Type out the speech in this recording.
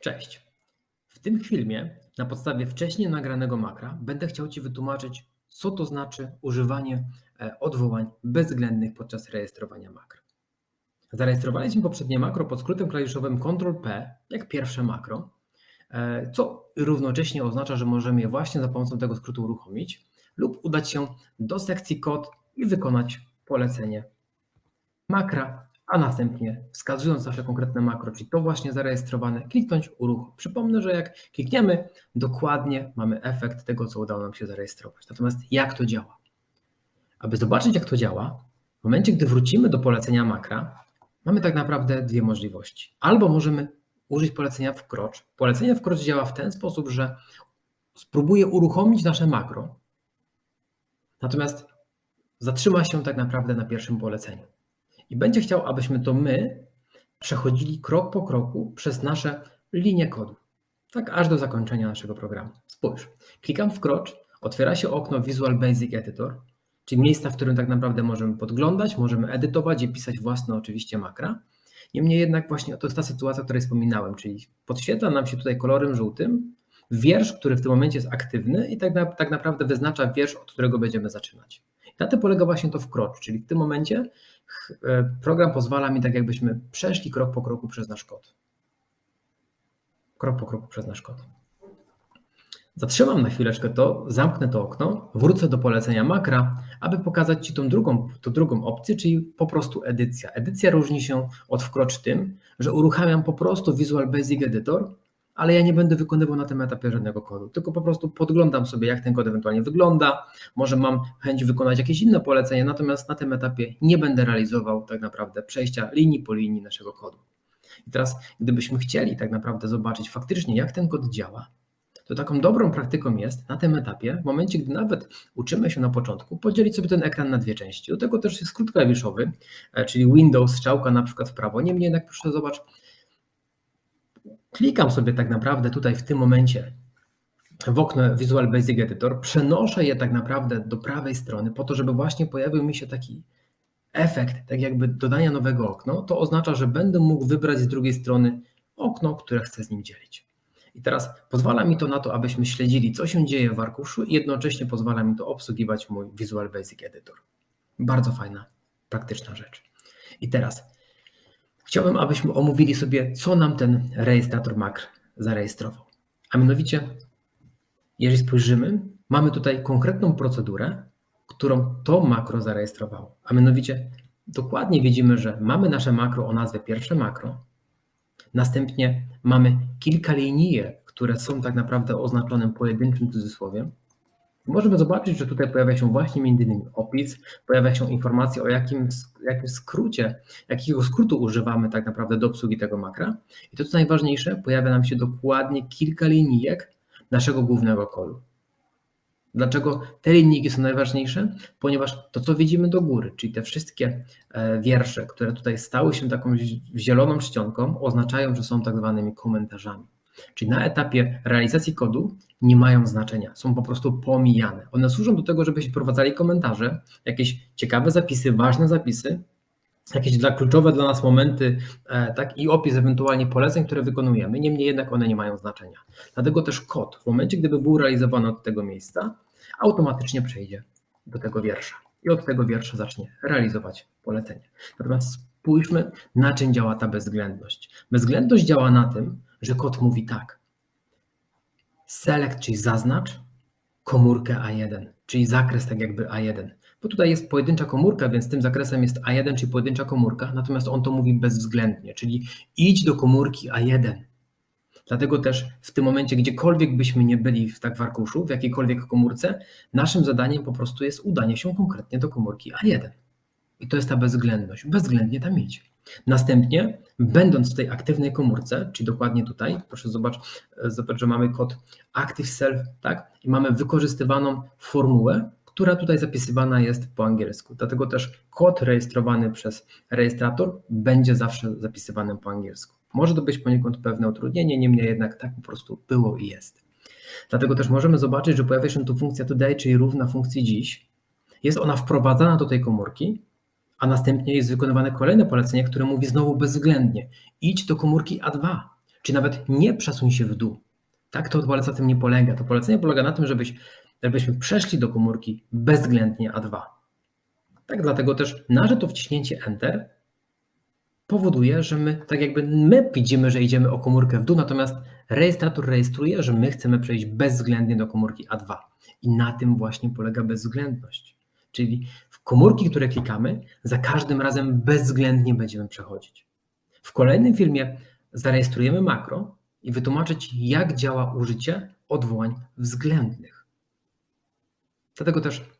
Cześć. W tym filmie na podstawie wcześniej nagranego makra będę chciał Ci wytłumaczyć, co to znaczy używanie e, odwołań bezwzględnych podczas rejestrowania makr. Zarejestrowaliśmy poprzednie makro pod skrótem klawiszowym Ctrl-P, jak pierwsze makro, e, co równocześnie oznacza, że możemy je właśnie za pomocą tego skrótu uruchomić lub udać się do sekcji kod i wykonać polecenie makra a następnie wskazując nasze konkretne makro, czyli to właśnie zarejestrowane, kliknąć uruchom. Przypomnę, że jak klikniemy, dokładnie mamy efekt tego, co udało nam się zarejestrować. Natomiast jak to działa? Aby zobaczyć, jak to działa, w momencie, gdy wrócimy do polecenia makra, mamy tak naprawdę dwie możliwości. Albo możemy użyć polecenia wkrocz. Polecenie wkrocz działa w ten sposób, że spróbuje uruchomić nasze makro, natomiast zatrzyma się tak naprawdę na pierwszym poleceniu i będzie chciał, abyśmy to my przechodzili krok po kroku przez nasze linie kodu. Tak aż do zakończenia naszego programu. Spójrz, klikam w krocz, otwiera się okno Visual Basic Editor, czyli miejsca, w którym tak naprawdę możemy podglądać, możemy edytować i pisać własne oczywiście makra. Niemniej jednak właśnie to jest ta sytuacja, o której wspominałem, czyli podświetla nam się tutaj kolorem żółtym wiersz, który w tym momencie jest aktywny i tak, na, tak naprawdę wyznacza wiersz, od którego będziemy zaczynać. Na tym polega właśnie to wkrocz, czyli w tym momencie program pozwala mi tak jakbyśmy przeszli krok po kroku przez nasz kod. Krok po kroku przez nasz kod. Zatrzymam na chwileczkę to, zamknę to okno, wrócę do polecenia makra, aby pokazać Ci tą drugą, tą drugą opcję, czyli po prostu edycja. Edycja różni się od wkrocz tym, że uruchamiam po prostu Visual Basic Editor ale ja nie będę wykonywał na tym etapie żadnego kodu, tylko po prostu podglądam sobie, jak ten kod ewentualnie wygląda. Może mam chęć wykonać jakieś inne polecenie, natomiast na tym etapie nie będę realizował tak naprawdę przejścia linii po linii naszego kodu. I teraz, gdybyśmy chcieli tak naprawdę zobaczyć faktycznie, jak ten kod działa, to taką dobrą praktyką jest na tym etapie, w momencie, gdy nawet uczymy się na początku, podzielić sobie ten ekran na dwie części. Do tego też jest skrót klawiszowy, e, czyli Windows, strzałka na przykład w prawo. Niemniej jednak proszę zobacz, Klikam sobie tak naprawdę tutaj w tym momencie w okno Visual Basic Editor, przenoszę je tak naprawdę do prawej strony po to, żeby właśnie pojawił mi się taki efekt, tak jakby dodania nowego okna, to oznacza, że będę mógł wybrać z drugiej strony okno, które chcę z nim dzielić. I teraz pozwala mi to na to, abyśmy śledzili, co się dzieje w arkuszu i jednocześnie pozwala mi to obsługiwać mój Visual Basic Editor. Bardzo fajna, praktyczna rzecz. I teraz Chciałbym, abyśmy omówili sobie, co nam ten rejestrator makr zarejestrował. A mianowicie, jeżeli spojrzymy, mamy tutaj konkretną procedurę, którą to makro zarejestrowało. A mianowicie, dokładnie widzimy, że mamy nasze makro o nazwie pierwsze makro, następnie mamy kilka linijek, które są tak naprawdę oznaczone pojedynczym cudzysłowiem, Możemy zobaczyć, że tutaj pojawia się właśnie między innymi opis, pojawia się informacja o jakim, jakim skrócie, jakiego skrótu używamy tak naprawdę do obsługi tego makra. I to co najważniejsze, pojawia nam się dokładnie kilka linijek naszego głównego kodu. Dlaczego te linijki są najważniejsze? Ponieważ to, co widzimy do góry, czyli te wszystkie e, wiersze, które tutaj stały się taką zieloną czcionką, oznaczają, że są tak zwanymi komentarzami. Czyli na etapie realizacji kodu nie mają znaczenia, są po prostu pomijane. One służą do tego, żebyśmy prowadzali komentarze, jakieś ciekawe zapisy, ważne zapisy, jakieś dla, kluczowe dla nas momenty, e, tak, i opis ewentualnie poleceń, które wykonujemy, niemniej jednak one nie mają znaczenia. Dlatego też kod w momencie, gdyby był realizowany od tego miejsca, automatycznie przejdzie do tego wiersza i od tego wiersza zacznie realizować polecenie. Natomiast spójrzmy, na czym działa ta bezwzględność. Bezwzględność działa na tym, że kod mówi tak. Select, czyli zaznacz komórkę A1, czyli zakres tak jakby A1. Bo tutaj jest pojedyncza komórka, więc tym zakresem jest A1, czyli pojedyncza komórka, natomiast on to mówi bezwzględnie, czyli idź do komórki A1. Dlatego też w tym momencie, gdziekolwiek byśmy nie byli w tak w arkuszu, w jakiejkolwiek komórce, naszym zadaniem po prostu jest udanie się konkretnie do komórki A1. I to jest ta bezwzględność. Bezwzględnie tam idź. Następnie, będąc w tej aktywnej komórce, czyli dokładnie tutaj, proszę zobacz, e, zobacz, że mamy kod active self, tak? I mamy wykorzystywaną formułę, która tutaj zapisywana jest po angielsku. Dlatego też kod rejestrowany przez rejestrator będzie zawsze zapisywany po angielsku. Może to być poniekąd pewne utrudnienie, niemniej jednak tak po prostu było i jest. Dlatego też możemy zobaczyć, że pojawia się tu funkcja today, czyli równa funkcji dziś. Jest ona wprowadzana do tej komórki, a następnie jest wykonywane kolejne polecenie, które mówi znowu bezwzględnie: idź do komórki A2, czy nawet nie przesuń się w dół. Tak to poleca tym nie polega. To polecenie polega na tym, żebyś, żebyśmy przeszli do komórki bezwzględnie A2. Tak, dlatego też nasze to wciśnięcie Enter powoduje, że my tak jakby my widzimy, że idziemy o komórkę w dół, natomiast rejestrator rejestruje, że my chcemy przejść bezwzględnie do komórki A2. I na tym właśnie polega bezwzględność. Czyli w komórki, które klikamy, za każdym razem bezwzględnie będziemy przechodzić. W kolejnym filmie zarejestrujemy makro i wytłumaczę Ci, jak działa użycie odwołań względnych. Dlatego też